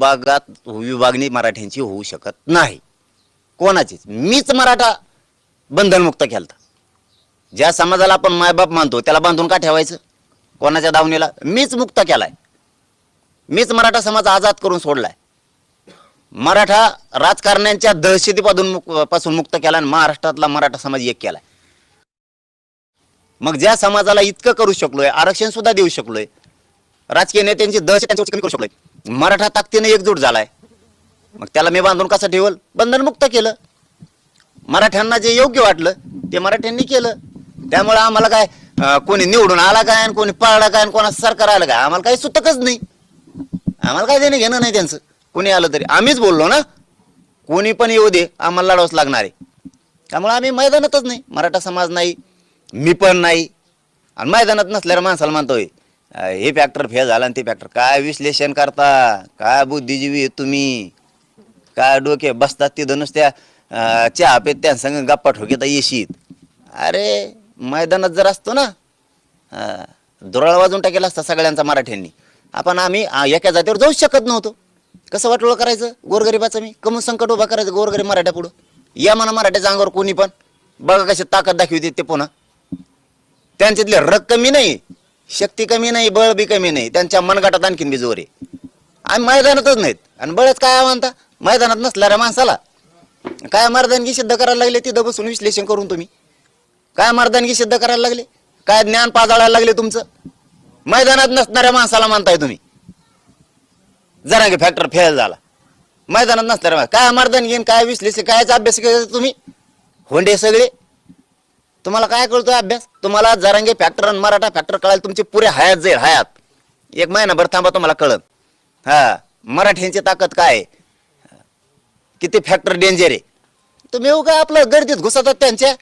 विभागात विभागणी मराठ्यांची होऊ शकत नाही. कोणाचीच. मीच मराठा बंधनमुक्त केलता. ज्या समाजाला आपण मायबाप मानतो त्याला बांधून का ठेवायचं? कोणाच्या दावणीला? मीच मुक्त केलाय. मीच मराठा समाज आजाद करून सोडलाय. मराठा राजकारण्यांच्या दहशतीपासून पासून मुक्त केला आणि महाराष्ट्रातला मराठा समाज एक केलाय. मग ज्या समाजाला इतकं करू शकलोय आरक्षण सुद्धा देऊ शकलोय राजकीय नेत्यांची दहशत कमी करू शकलोय मराठा ताकदीनं एकजूट झालाय. मग त्याला मी बांधून कसं ठेवल? बंधनमुक्त केलं. मराठ्यांना जे योग्य वाटलं ते मराठ्यांनी केलं. त्यामुळे आम्हाला काय कोणी निवडून आला काय आणि कोणी पळाला काय आणि कोणा सरकार आलं काय? आम्हाला काही सुतकच नाही. आम्हाला काय देणं घेणं नाही त्यांचं. कोणी आलं तरी. आम्हीच बोललो ना. कोणी पण येऊ दे आम्हाला लढावंच लागणार आहे. त्यामुळे आम्ही मैदानातच नाही. मराठा समाज नाही. मी पण नाही. आणि मैदानात नसल्यावर माणसाला मानतोय. हे फॅक्टर फेल झाला आणि ते फॅक्टर काय विश्लेषण करता? काय बुद्धिजीवी तुम्ही? काय डोके बसतात तिथं नुसत्या त्या चहा पेत त्या संग गप्पा ठोकेता येशीत. अरे मैदानात जर असतो ना दुराळ वाजून टाकेला असता सगळ्यांचा मराठ्यांनी. आपण आम्ही एका जातीवर जाऊच शकत नव्हतो. कसं वाटलं करायचं? गोरगरिबाचं मी. कमून संकट उभा करायचं गोरगरीब मराठ्या पुढं. या म्हणा मराठ्याच्या अंगावर कोणी पण. बघा कशी ताकद दाखवते ते पुन्हा. त्यांच्यातले रक्कमी कमी नाही. शक्ती कमी नाही बळ बी कमी नाही. त्यांच्या मनगटात आणखीन बी जोर आहे. आम्ही मैदानातच नाहीत. आणि बळच काय म्हणता? मैदानात नसणाऱ्या माणसाला काय मर्दानगी सिद्ध करायला लागले? तिथं बसून विश्लेषण करून तुम्ही. काय मर्दानगी सिद्ध करायला लागले? काय ज्ञान पाजाळायला लागले तुमचं? मैदानात नसणाऱ्या माणसाला मानताय तुम्ही. जरा की फॅक्टर फेल झाला. मैदानात नसणाऱ्या काय मर्दानगी काय विश्लेषण कायचा अभ्यास केला तुम्ही? होंडे सगळे. तुम्हाला काय कळतोय अभ्यास? तुम्हाला जरांगे फॅक्टर आणि मराठा फॅक्टर कळायला तुमची पुरे हयात जाईल हयात. एक महिनाभर थांबा तुम्हाला कळत हा मराठ्यांची ताकद काय? किती फॅक्टर डेंजर आहे? तुम्ही येऊ काय आपलं गर्दीत घुसतात त्यांच्या.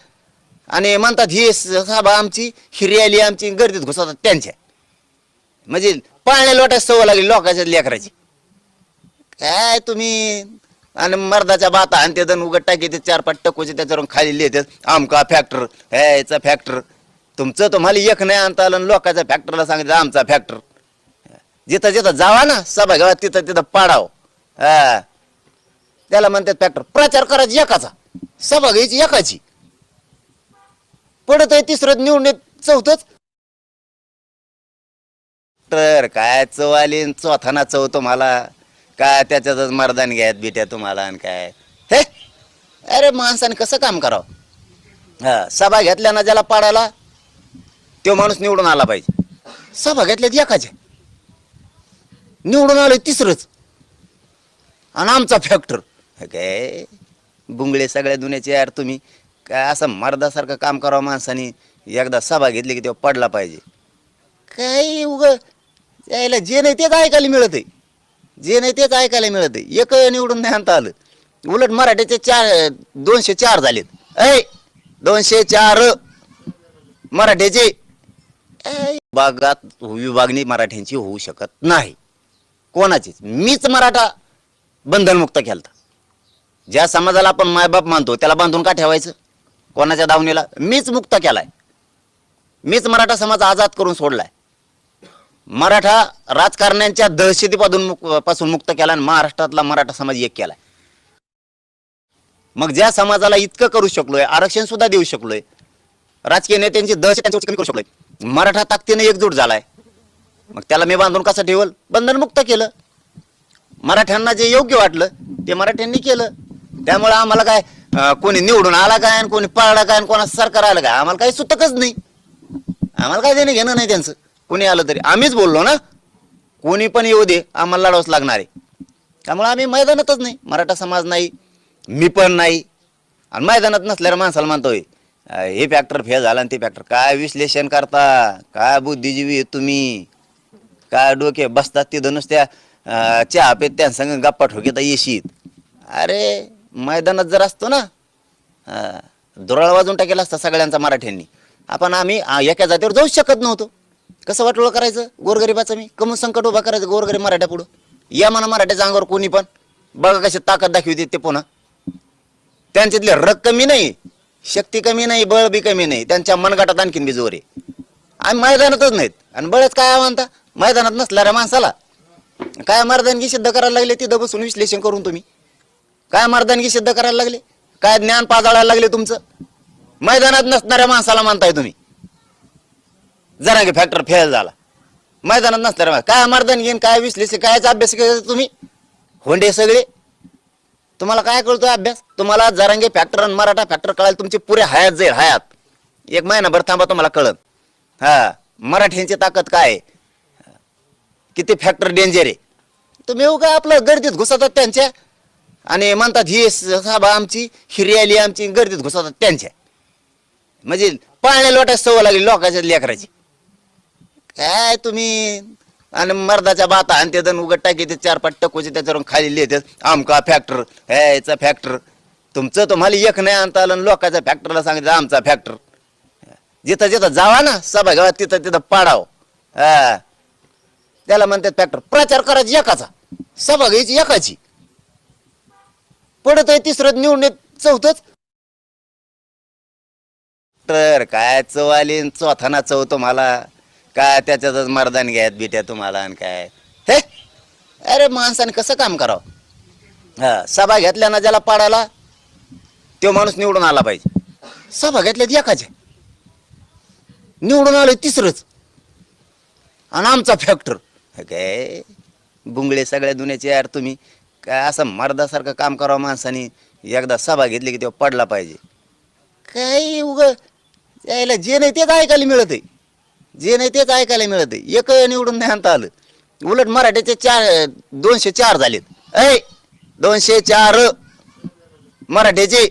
आणि म्हणतात ही सभा आमची ही रॅली आमची गर्दीत घुसतात त्यांच्या. म्हणजे पाळण्या लोटायची सवय लागली लोकांच्या लेकराची. काय तुम्ही? आणि मर्दाच्या बाता आणि ते जण उघड टाकी ते चार पाच टकोचे त्याच्यावरून खाली लिहितात आमका फॅक्टर ह्याचा फॅक्टर तुमचं तुम्हाला एक नाही आणता आलं लोकांच्या फॅक्टरला सांगितलं आमचा फॅक्टर जिथं जिथं जावा ना सभागृहात तिथं तिथं पाडाव. हा. त्याला म्हणतात फॅक्टर प्रचार करायची एकाचा. सभा घ्यायची एकाची. पडत आहे तिसरं निवडून येत चौथच. तर काय चव आली चौथाना चव तुम्हाला. काय त्याच्यातच मर्दान घ्यायत बिट्या तुम्हाला आणि काय. हे? अरे माणसाने कसं काम करावं? हा सभा घेतल्या ना ज्याला पाडायला तो माणूस निवडून आला पाहिजे. सभा घेतल्यात एकाचे. निवडून आलं तिसरंच. आणि आमचा फॅक्टर काय? बुंगळे सगळ्या दुन्याचे यार तुम्ही. काय असं मर्दासारखं काम करावं माणसाने? एकदा सभा घेतली की तो पडला पाहिजे. काय उग? यायला जे नाही तेच ऐकायला मिळत आहे जे नाही तेच ऐकायला मिळत आहे एक निवडून नाही आणता आलं. उलट मराठीचे चार दोनशे चार झालेत. ऐ दोनशे चार. मराठीचे. विभागात विभागणी मराठ्यांची होऊ शकत नाही. कोणाचीच. मीच मराठा बंधनमुक्त केलता. ज्या समाजाला आपण मायबाप मानतो त्याला बांधून का ठेवायचं? कोणाच्या दावणीला? मीच मुक्त केलाय. मीच मराठा समाज आजाद करून सोडलाय. मराठा राजकारण्यांच्या दहशतीपासून मुकपासून मुक्त केला आणि महाराष्ट्रातला मराठा समाज एक केलाय मग ज्या समाजाला इतकं करू शकलोय आरक्षण सुद्धा देऊ शकलोय राजकीय नेत्यांची दहशत त्यांच्यावरची कमी करू शकलोय मराठा ताकदीने एकजूट झालाय. मग त्याला मी बांधून कसं ठेवल? बंधनमुक्त केलं. मराठ्यांना जे योग्य वाटलं ते मराठ्यांनी केलं. त्यामुळे आम्हाला काय कोणी निवडून आला काय आणि कोणी पळला काय आणि कोणा सरकार आलं काय? आम्हाला काही सुतकच नाही. आम्हाला काय देणं घेणं नाही त्यांचं. कोणी आलं तरी. आम्हीच बोललो ना. कोणी पण येऊ दे आम्हाला लढावंच लागणार आहे. त्यामुळे आम्ही मैदानातच नाही. मराठा समाज नाही. मी पण नाही. आणि मैदानात नसल्यावर माणसाला मानतोय हे फॅक्टर फेल झाला आणि ते फॅक्टर काय विश्लेषण करता? काय बुद्धिजीवी तुम्ही? काय डोके बसतात तिथं नुसत्या अं, चहा पेत त्या संग गप्पा ठोकेता येशीत. अरे मैदानात जर असतो ना दुराळ वाजून टाकेला असता सगळ्यांचा मराठ्यांनी. आपण आम्ही एका जातीवर जाऊच शकत नव्हतो. कसं वाटोळं करायचं? गोरगरिबाचं मी? कमून संकट उभा करायचं गोरगरीब मराठ्या पुढं? या म्हणा मराठ्याच्या अंगावर कोणी पण. बघा कशी ताकद दाखवते ते पुन्हा. त्यांच्यातले रग कमी नाही शक्ती कमी नाही बळ बी कमी नाही. त्यांच्या मनगटात आणखीन बी जोर आहे. आम्ही मैदानातच नाहीत. आणि बळच काय म्हणता मैदानात नसणाऱ्या माणसाला. काय मर्दानगी सिद्ध करायला लागले? तिथं बसून विश्लेषण करून तुम्ही. काय मर्दानगी सिद्ध करायला लागले? काय ज्ञान पाजाळायला लागले तुमचं? मैदानात नसणाऱ्या माणसाला मानताय तुम्ही. जरांगे फॅक्टर फेल झाला. मैदानात नसणाऱ्या काय मर्दन घेईन काय विश्लेषण कायच अभ्यास केला तुम्ही? होंडे सगळे? तुम्हाला काय कळतो अभ्यास? तुम्हाला जरांगे फॅक्टर आणि मराठा फॅक्टर कळायला तुमची पुरे हयात जाईल हयात. एक महिनाभर थांबा तुम्हाला कळत हा मराठ्यांची ताकद काय? किती फॅक्टर डेंजर आहे? तुम्ही हो येऊ का आपलं गर्दीत घुसतात त्यांच्या? आणि म्हणतात ही सभा आमची ही रॅली आमची गर्दीत घुसतात त्यांच्या. म्हणजे पाळण्या लोटायची सवय लागली लोकांच्या लेकराची. काय तुम्ही? आणि मर्दाच्या बाता आणि ते जण उघड टाकी ते चार पाच टकोचे त्याच्यावरून खाली लिहितात आमका फॅक्टर ह्याचा फॅक्टर तुमचं तुम्हाला एक नाही आणता आलं आणि लोकांच्या फॅक्टरला सांगितलं आमचा फॅक्टर जिथं जिथं जावा ना सभा घ्यावा तिथं तिथं पाडाव. हा. त्याला म्हणतात फॅक्टर प्रचार करायची एकाचा. सभा घ्यायची एकाची. पडत आहे तिसरं निवडून चौथच. तर काय चव आली न चौथाना चव तुम्हाला? काय त्याच्यातच मर्दान घ्यायत बिट्या तुम्हाला आणि काय. हे? अरे माणसाने कसं काम करावं? हा सभा घेतल्या ना ज्याला पाडायला तो माणूस निवडून आला पाहिजे. सभा घेतल्यात एकाच्या निवडून आलोय तिसरंच. आणि आमचा फॅक्टर काय? बुंगळे सगळ्या दुनियाचे यार तुम्ही. काय असं मर्दासारखं काम करावं माणसाने? एकदा सभा घेतली की तेव्हा पडला पाहिजे. काय उग यायला जे नाही तेच ऐकायला मिळत आहे जे नाही तेच ऐकायला मिळत. आहे एक निवडून नाही आणता आलं. उलट मराठ्याचे चार दोनशे चार झालेत. ऐ दोनशे चार. मराठीचे.